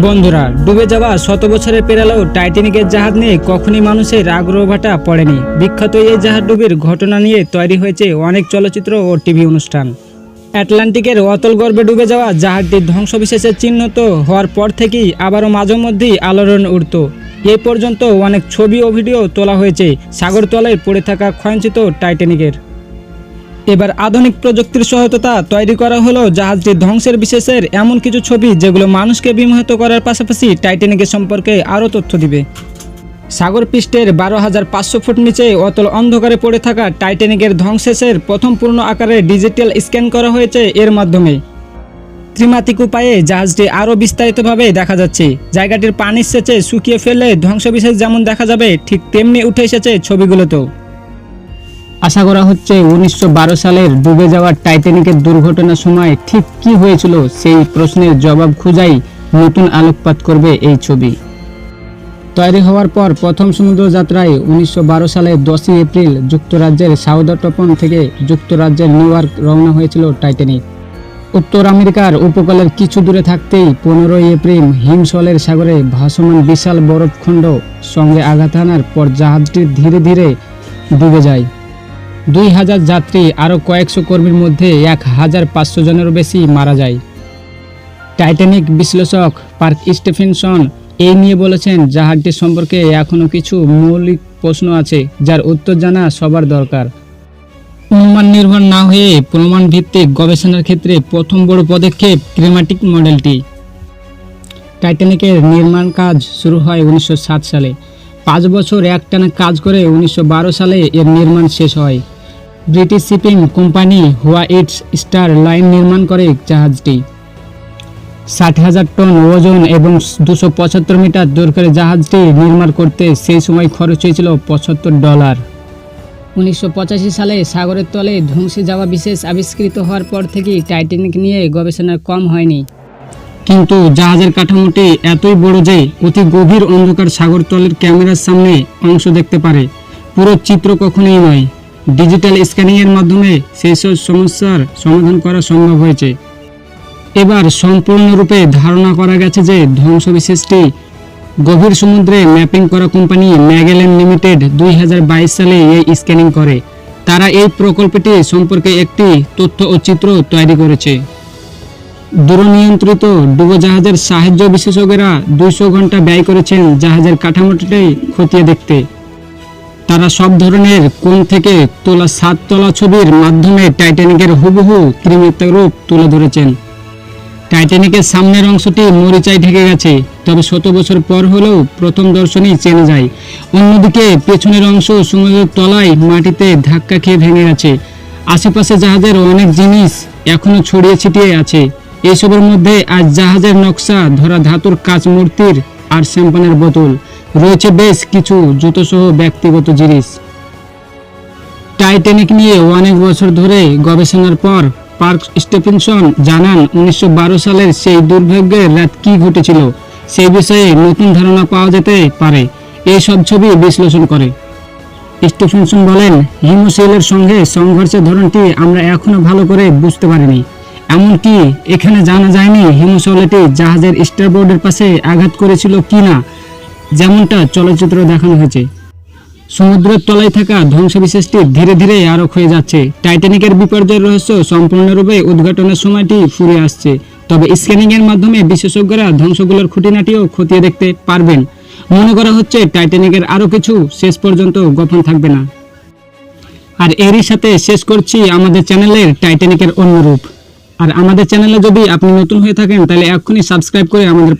বন্ধুরা, ডুবে যাওয়া শত বছরের পেরালেও টাইটানিকের জাহাজ নিয়ে কখনই মানুষের আগ্রহ ভাটা পড়েনি। বিখ্যাত এই জাহাজ ডুবির ঘটনা নিয়ে তৈরি হয়েছে অনেক চলচ্চিত্র ও টিভি অনুষ্ঠান। অ্যাটলান্টিকের অতল গর্ভে ডুবে যাওয়া জাহাজটি ধ্বংসবিশেষের চিহ্নিত হওয়ার পর থেকেই আবারও মাঝে মধ্যেই আলোড়ন উঠত। এই পর্যন্ত অনেক ছবি ও ভিডিও তোলা হয়েছে। সাগরতলায় পড়ে থাকা ক্ষয়ঞ্চিত টাইটানিকের। এবার আধুনিক প্রযুক্তির সহায়তা তৈরি করা হলো জাহাজটির ধ্বংসের বিশেষের এমন কিছু ছবি যেগুলো মানুষকে বিমোহিত করার পাশাপাশি টাইটানিকের সম্পর্কে আরও তথ্য দিবে। সাগর পৃষ্ঠের বারো হাজার পাঁচশো ফুট নিচে অতল অন্ধকারে পড়ে থাকা টাইটানিকের ধ্বংসেশের প্রথম পূর্ণ আকারে ডিজিটাল স্ক্যান করা হয়েছে এর মাধ্যমে। ত্রিমাত্রিক উপায়ে জাহাজটি আরও বিস্তারিতভাবে দেখা যাচ্ছে। জায়গাটির পানির সেচে শুকিয়ে ফেললে ধ্বংসবিশেষ যেমন দেখা যাবে, ঠিক তেমনি উঠে এসেছে ছবিগুলোতেও। আশা করা হচ্ছে উনিশশো বারো সালের ডুবে যাওয়া টাইটানিকের দুর্ঘটনার সময় ঠিক কি হয়েছিল সেই প্রশ্নের জবাব খুঁজাই নতুন আলোকপাত করবে এই ছবি। তৈরি হওয়ার পর প্রথম সমুদ্র যাত্রায় উনিশশো সালের দশই এপ্রিল যুক্তরাজ্যের সাউদাটপন থেকে যুক্তরাজ্যের নিউ ইয়র্ক রওনা হয়েছিল টাইটানিক। উত্তর আমেরিকার উপকূলের কিছু দূরে থাকতেই পনেরোই এপ্রিল হিমশলের সাগরে ভাসমান বিশাল বরফখণ্ড সঙ্গে আঘাত হানার পর জাহাজটি ধীরে ধীরে ডুবে যায়। দুই হাজার যাত্রী আরও কয়েকশো কর্মীর মধ্যে এক হাজার পাঁচশো জনেরও বেশি মারা যায়। টাইটানিক বিশ্লেষক পার্ক স্টেফেনসন এই নিয়ে বলেছেন, জাহাজটি সম্পর্কে এখনও কিছু মৌলিক প্রশ্ন আছে, যার উত্তর জানা সবার দরকার। অনুমান নির্ভর না হয়ে প্রমাণ ভিত্তিক গবেষণার ক্ষেত্রে প্রথম বড় পদক্ষেপ ক্রিমাটিক মডেলটি। টাইটানিকের নির্মাণ কাজ শুরু হয় উনিশশো সাত সালে। পাঁচ বছর একটানা কাজ করে উনিশশো বারো সালে এর নির্মাণ শেষ হয়। British shipping company white star line নির্মাণ করে জাহাজটি। ষাট হাজার টন ওজন এবং দুশো পঁচাত্তর মিটার দৈর্ঘ্যের জাহাজটি নির্মাণ করতে সেই সময় খরচ হয়েছিল পঁচাত্তর ডলার। উনিশশো পঁচাশি সালে সাগরের তলে ধ্বংসে যাওয়া বিশেষ আবিষ্কৃত হওয়ার পর থেকেই টাইটানিক নিয়ে গবেষণা কম হয়নি। কিন্তু জাহাজের কাঠামোটি এতই বড় যে অতি গভীর অন্ধকার সাগরতলের ক্যামেরার সামনে অংশ দেখতে পারে। পুরো চিত্র কখনোই নয়। ডিজিটাল স্ক্যানিংয়ের মাধ্যমে সেই সব সমস্যার সমাধান করা সম্ভব হয়েছে। এবার সম্পূর্ণরূপে ধারণা করা গেছে যে ধ্বংসবিশেষটি গভীর সমুদ্রে ম্যাপিং করা কোম্পানি ম্যাগেলেন লিমিটেড দুই হাজার বাইশ সালে এই স্ক্যানিং করে। তারা এই প্রকল্পটি সম্পর্কে একটি তথ্য ও চিত্র তৈরি করেছে। দূরনিয়ন্ত্রিত ডুবোজাহাজের সাহায্য বিশেষজ্ঞরা দুইশো ঘণ্টা ব্যয় করেছেন জাহাজের কাঠামোটি খতিয়ে দেখতে। তারা সব ধরনের কোণ থেকে তোলা সাত তলা ছবির মাধ্যমে টাইটানিকের হুবহু কৃমিত রূপ তুলে ধরেছেন। টাইটানিকের সামনের অংশটি মরিচায় ঢেকে গেছে, তবে শত বছর পর হলেও প্রথম দর্শনই চেনে যায়। অন্যদিকে পেছনের অংশ সমুদ্রের তলায় মাটিতে ধাক্কা খেয়ে ভেঙে গেছে। আশেপাশে জাহাজের অনেক জিনিস এখনও ছড়িয়ে ছিটিয়ে আছে। এসবের মধ্যে আজ জাহাজের নকশা ধরা ধাতুর কাঁচ মূর্তির আর শ্যাম্পানের বোতল। রয়েছে বেশ কিছু জুতোসহ ব্যক্তিগত জিনিস। টাইটানিক নিয়ে অনেক বছর ধরে গবেষণার পর পার্ক স্টেফেনসন জানান, উনিশশো সালের সেই দুর্ভাগ্যের রাত কী ঘটেছিল সেই বিষয়ে নতুন ধারণা পাওয়া যেতে পারে। এই সব ছবি বিশ্লেষণ করে। স্টেফেনসন বলেন হিমোসিলের সঙ্গে সংঘর্ষের ধরনটি আমরা এখনও ভালো করে বুঝতে পারিনি। এমনকি এখানে জানা যায়নি হিমোসলেটি জাহাজের স্টারবোর্ডের পাশে আঘাত করেছিল কি না যেমনটা চলচ্চিত্র দেখানো হয়েছে। সমুদ্রের তলায় থাকা ধ্বংসবিশেষটি ধীরে ধীরে আরও ক্ষয়ে যাচ্ছে। টাইটানিকের বিপর্যয়ের রহস্য সম্পূর্ণরূপে উদ্ঘাটনের সময়টি ফুরে আসছে। তবে স্ক্যানিং এর মাধ্যমে বিশেষজ্ঞরা ধ্বংসগুলোর খুঁটিনাটিও খতিয়ে দেখতে পারবেন। মনে করা হচ্ছে টাইটানিকের আরও কিছু শেষ পর্যন্ত গোপন থাকবে না। আর এরই সাথে শেষ করছি আমাদের চ্যানেলের টাইটানিকের অন্য আর আমাদের চ্যানেলে যদি আপনি নতুন হয়ে থাকেন, তাহলে এক্ষুনি সাবস্ক্রাইব করে আমাদের